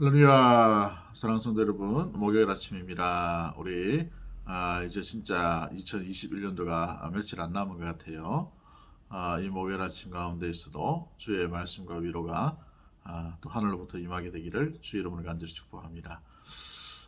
할렐루야. 사랑하는 성도 여러분 목요일 아침입니다. 우리 아, 이제 진짜 2021년도가 며칠 안 남은 것 같아요. 아, 이 목요일 아침 가운데 있어도 주의 말씀과 위로가 아, 또 하늘로부터 임하게 되기를 주의 이름으로 간절히 축복합니다.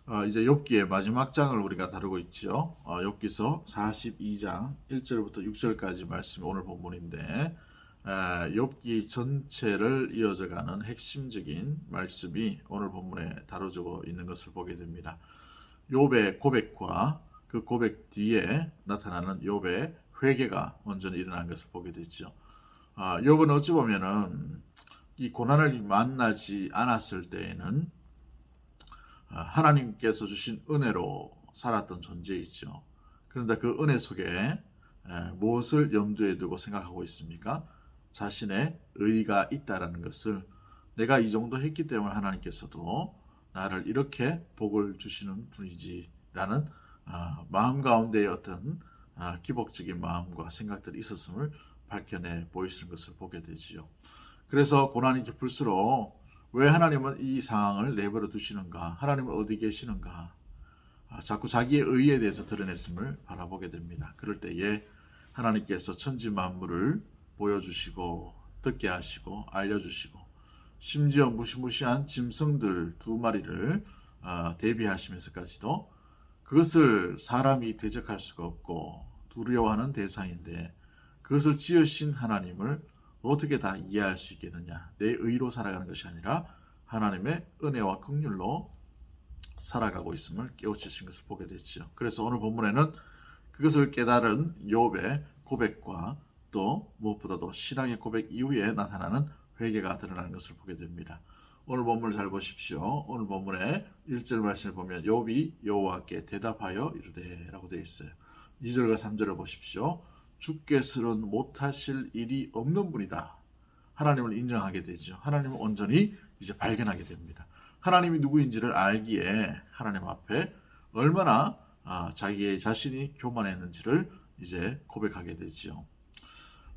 아, 이제 욥기의 마지막 장을 우리가 다루고 있지요. 어, 욥기서 42장 1절부터 6절까지 말씀이 오늘 본문인데 아, 욥기 전체를 이어져가는 핵심적인 말씀이 오늘 본문에 다뤄지고 있는 것을 보게 됩니다. 욥의 고백과 그 고백 뒤에 나타나는 욥의 회개가 온전히 일어난 것을 보게 되죠. 아, 욥은 어찌 보면은 이 고난을 만나지 않았을 때에는 아, 하나님께서 주신 은혜로 살았던 존재이죠. 그런데 그 은혜 속에 에, 무엇을 염두에 두고 생각하고 있습니까? 자신의 의가 있다라는 것을 내가 이 정도 했기 때문에 하나님께서도 나를 이렇게 복을 주시는 분이지라는 아, 마음 가운데의 어떤 아, 기복적인 마음과 생각들이 있었음을 밝혀내 보이시는 것을 보게 되지요. 그래서 고난이 깊을수록 왜 하나님은 이 상황을 내버려 두시는가? 하나님은 어디 계시는가? 아, 자꾸 자기의 의에 대해서 드러냈음을 바라보게 됩니다. 그럴 때에 하나님께서 천지 만물을 보여주시고 듣게 하시고 알려주시고 심지어 무시무시한 짐승들 두 마리를 어, 대비하시면서까지도 그것을 사람이 대적할 수가 없고 두려워하는 대상인데 그것을 지으신 하나님을 어떻게 다 이해할 수 있겠느냐 내 의로 살아가는 것이 아니라 하나님의 은혜와 긍휼로 살아가고 있음을 깨우치신 것을 보게 되죠. 그래서 오늘 본문에는 그것을 깨달은 욥의 고백과 또 무엇보다도 신앙의 고백 이후에 나타나는 회개가 드러나는 것을 보게 됩니다. 오늘 본문을 잘 보십시오. 오늘 본문의 1절 말씀을 보면 욥이 여호와께 대답하여 이르되라고 되어 있어요. 2절과 3절을 보십시오. 주께서는 못하실 일이 없는 분이다. 하나님을 인정하게 되죠. 하나님을 온전히 이제 발견하게 됩니다. 하나님이 누구인지를 알기에 하나님 앞에 얼마나 아, 자기의 자신이 교만했는지를 이제 고백하게 되지요.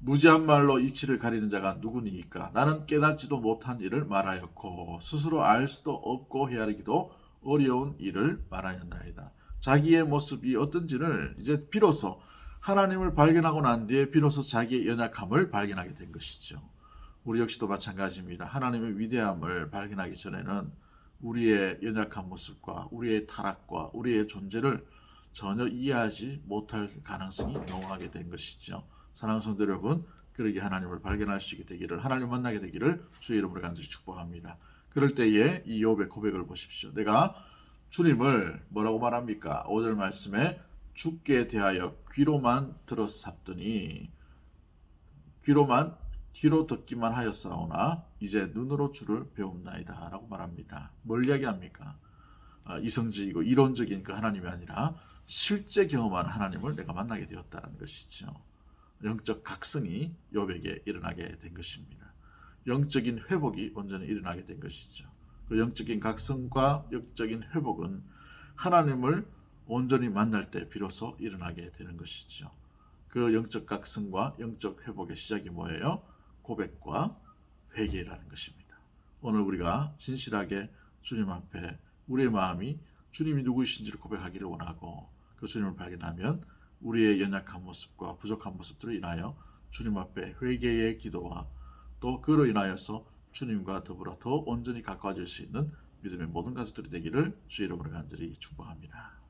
무지한 말로 이치를 가리는 자가 누구니까 나는 깨닫지도 못한 일을 말하였고 스스로 알 수도 없고 헤아리기도 어려운 일을 말하였나이다. 자기의 모습이 어떤지를 이제 비로소 하나님을 발견하고 난 뒤에 비로소 자기의 연약함을 발견하게 된 것이죠. 우리 역시도 마찬가지입니다. 하나님의 위대함을 발견하기 전에는 우리의 연약한 모습과 우리의 타락과 우리의 존재를 전혀 이해하지 못할 가능성이 농하게 된 것이죠. 사랑하는 성도 여러분, 그러게 하나님을 발견할 수 있게 되기를 하나님 만나게 되기를 주의 이름으로 간절히 축복합니다. 그럴 때에 이 욥의 고백을 보십시오. 내가 주님을 뭐라고 말합니까? 5절 말씀에 주께 대하여 귀로만 들었사더니 귀로만 귀로 듣기만 하였사오나 이제 눈으로 주를 배움나이다 라고 말합니다. 뭘 이야기합니까? 아, 이성적이고 이론적인 그 하나님이 아니라 실제 경험한 하나님을 내가 만나게 되었다는 것이죠. 영적 각성이 욥에게 일어나게 된 것입니다. 영적인 회복이 온전히 일어나게 된 것이죠. 그 영적인 각성과 영적인 회복은 하나님을 온전히 만날 때 비로소 일어나게 되는 것이죠. 그 영적 각성과 영적 회복의 시작이 뭐예요? 고백과 회개라는 것입니다. 오늘 우리가 진실하게 주님 앞에 우리의 마음이 주님이 누구이신지를 고백하기를 원하고 그 주님을 발견하면 우리의 연약한 모습과 부족한 모습들을 인하여 주님 앞에 회개의 기도와 또 그로 인하여서 주님과 더불어 더 온전히 가까워질 수 있는 믿음의 모든 가족들이 되기를 주의 이름으로 간절히 축복합니다.